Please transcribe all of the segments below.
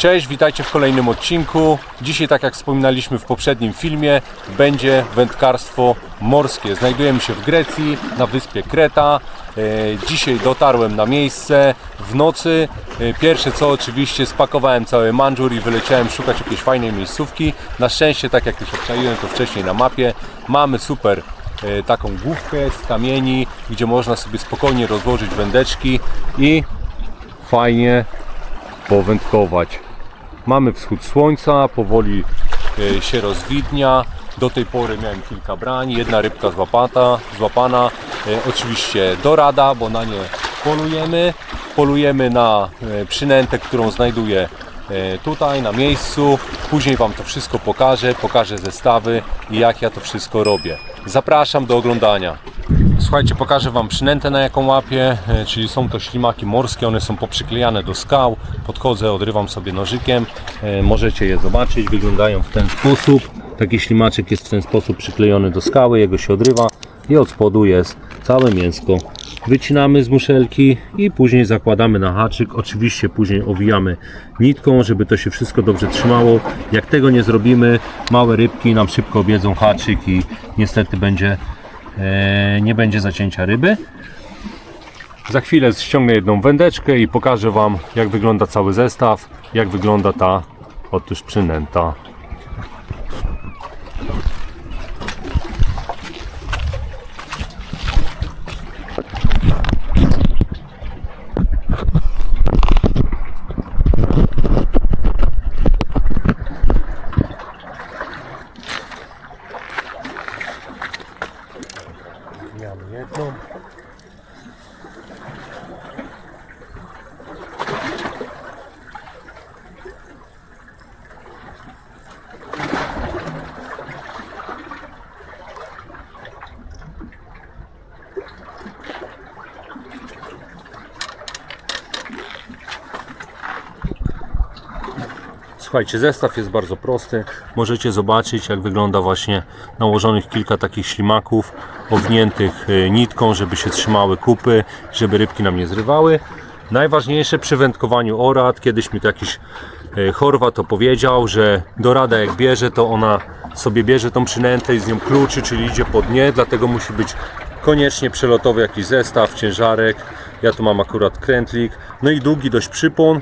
Cześć, witajcie w kolejnym odcinku. Dzisiaj, tak jak wspominaliśmy w poprzednim filmie, będzie wędkarstwo morskie. Znajdujemy się w Grecji, na wyspie Kreta. E, Dzisiaj dotarłem na miejsce w nocy. E, Pierwsze co oczywiście spakowałem cały mandżur i wyleciałem szukać jakiejś fajnej miejscówki. Na szczęście, tak jak już obczaiłem to wcześniej na mapie, mamy super e, taką główkę z kamieni, gdzie można sobie spokojnie rozłożyć wędeczki i fajnie powędkować. Mamy wschód słońca, powoli e, się rozwidnia. Do tej pory miałem kilka brań, jedna rybka złapata, złapana. E, Oczywiście dorada, bo na nie polujemy. Polujemy na e, przynętę, którą znajduję tutaj na miejscu. Później Wam to wszystko pokażę, pokażę zestawy i jak ja to wszystko robię. Zapraszam do oglądania. Słuchajcie, pokażę Wam przynętę na jaką łapię, e, czyli są to ślimaki morskie, one są poprzyklejane do skał. Podchodzę, odrywam sobie nożykiem, e, możecie je zobaczyć, wyglądają w ten sposób. Taki ślimaczek jest w ten sposób przyklejony do skały, jego się odrywa i od spodu jest całe mięsko. Wycinamy z muszelki i później zakładamy na haczyk. Oczywiście później owijamy nitką, żeby to się wszystko dobrze trzymało. Jak tego nie zrobimy, małe rybki nam szybko obiedzą haczyk i niestety będzie nie będzie zacięcia ryby. Za chwilę ściągnę jedną wędeczkę i pokażę Wam jak wygląda cały zestaw, jak wygląda ta otóż przynęta. Mamy jedną. Słuchajcie, zestaw jest bardzo prosty. Możecie zobaczyć, jak wygląda właśnie nałożonych kilka takich ślimaków, owiniętych y, nitką, żeby się trzymały kupy, żeby rybki nam nie zrywały. Najważniejsze przy wędkowaniu orad, kiedyś mi to jakiś y, Chorwat to powiedział, że dorada jak bierze, to ona sobie bierze tą przynętę i z nią kluczy, czyli idzie pod dnie, dlatego musi być koniecznie przelotowy jakiś zestaw, ciężarek. Ja tu mam akurat krętlik, no i długi dość przypon,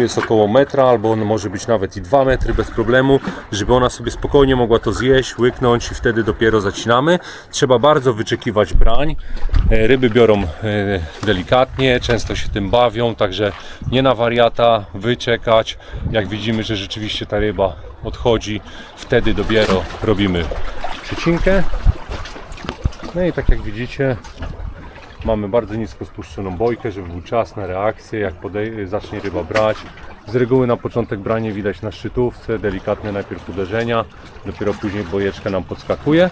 jest około metra, albo on może być nawet i 2 metry bez problemu, żeby ona sobie spokojnie mogła to zjeść, łyknąć i wtedy dopiero zacinamy. Trzeba bardzo wyczekiwać brań. E, Ryby biorą e, delikatnie, często się tym bawią, także nie na wariata, wyczekać. Jak widzimy, że rzeczywiście ta ryba odchodzi, wtedy dopiero robimy przecinkę. No i tak jak widzicie, Mamy bardzo nisko spuszczoną bojkę, żeby był czas na reakcję, jak zacznie ryba brać. Z reguły na początek branie widać na szczytówce, delikatne najpierw uderzenia, dopiero później bojeczka nam podskakuje.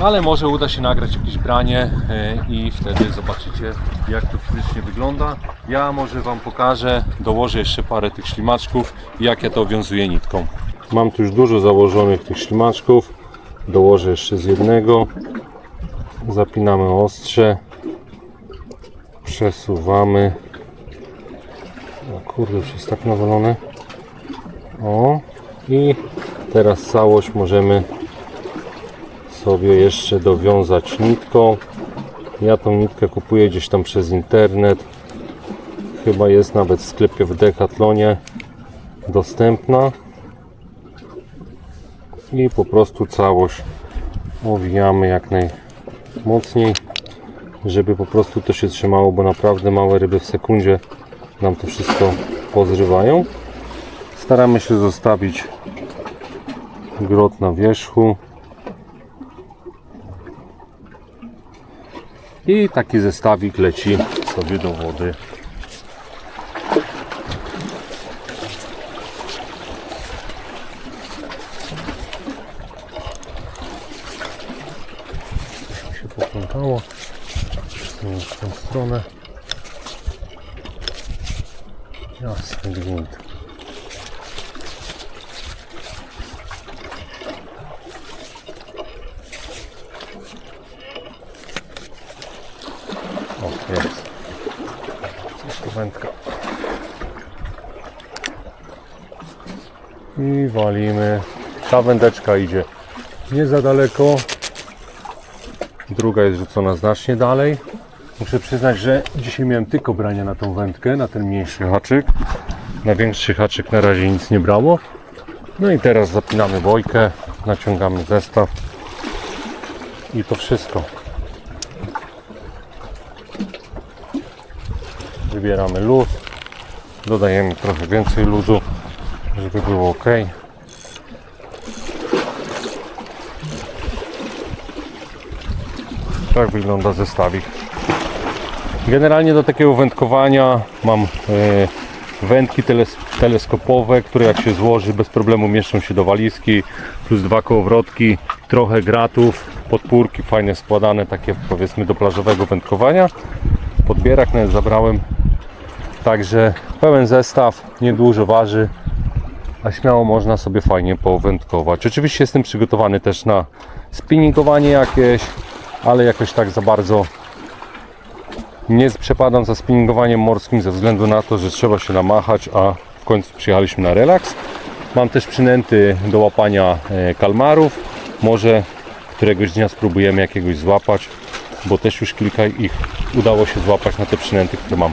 Ale może uda się nagrać jakieś branie e, i wtedy zobaczycie jak to fizycznie wygląda. Ja może Wam pokażę, dołożę jeszcze parę tych ślimaczków jak ja to wiązuję nitką. Mam tu już dużo założonych tych ślimaczków. Dołożę jeszcze z jednego zapinamy ostrze. Przesuwamy. O kurde już jest tak nawalone. O i teraz całość możemy sobie jeszcze dowiązać nitką. Ja tą nitkę kupuję gdzieś tam przez internet. Chyba jest nawet w sklepie w Decathlonie dostępna. I po prostu całość owijamy jak naj mocniej, żeby po prostu to się trzymało, bo naprawdę małe ryby w sekundzie nam to wszystko pozrywają. Staramy się zostawić grot na wierzchu. I taki zestawik leci sobie do wody. się poplątało w tą stronę jasny gwint o jest tu wędka I walimy. Ta wędeczka idzie nie za daleko. Druga jest rzucona znacznie dalej. Muszę przyznać, że dzisiaj miałem tylko brania na tą wędkę, na ten mniejszy haczyk. Na większy haczyk na razie nic nie brało. No i teraz zapinamy bojkę, naciągamy zestaw i to wszystko. Wybieramy luz, dodajemy trochę więcej luzu, żeby było ok. Tak wygląda zestawik. Generalnie do takiego wędkowania mam e, wędki teles teleskopowe, które jak się złoży bez problemu mieszczą się do walizki, plus dwa kołowrotki, trochę gratów, podpórki fajnie składane, takie powiedzmy do plażowego wędkowania. Podbierak nawet zabrałem, także pełen zestaw, niedużo waży, a śmiało można sobie fajnie powędkować. Oczywiście jestem przygotowany też na spinningowanie jakieś, ale jakoś tak za bardzo nie przepadam za spinningowaniem morskim ze względu na to, że trzeba się namachać, a w końcu przyjechaliśmy na relaks. Mam też przynęty do łapania e, kalmarów. Może któregoś dnia spróbujemy jakiegoś złapać, bo też już kilka ich udało się złapać na te przynęty, które mam.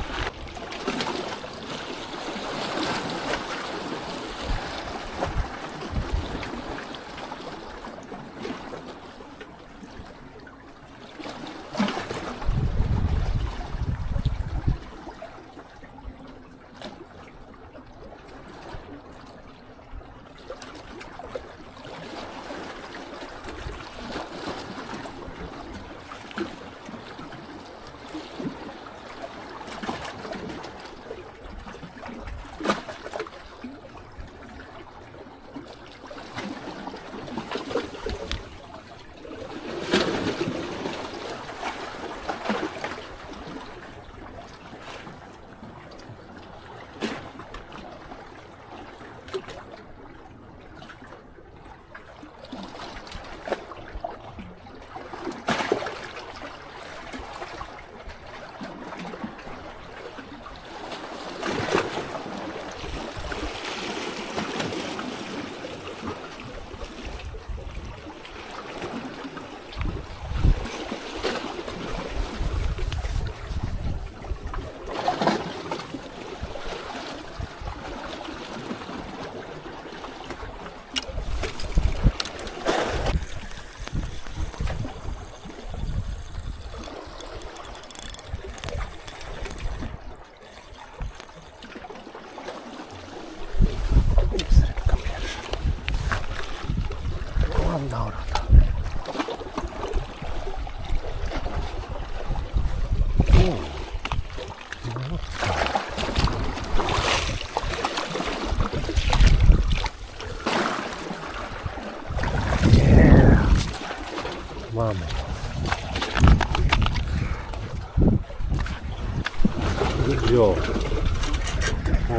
Jo.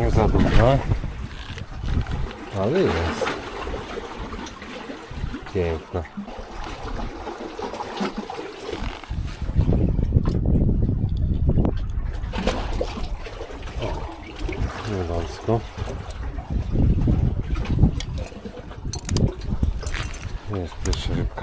Nie za duża. Ale jest. Piękna. O, elegancko. Jest pierwsza rybka.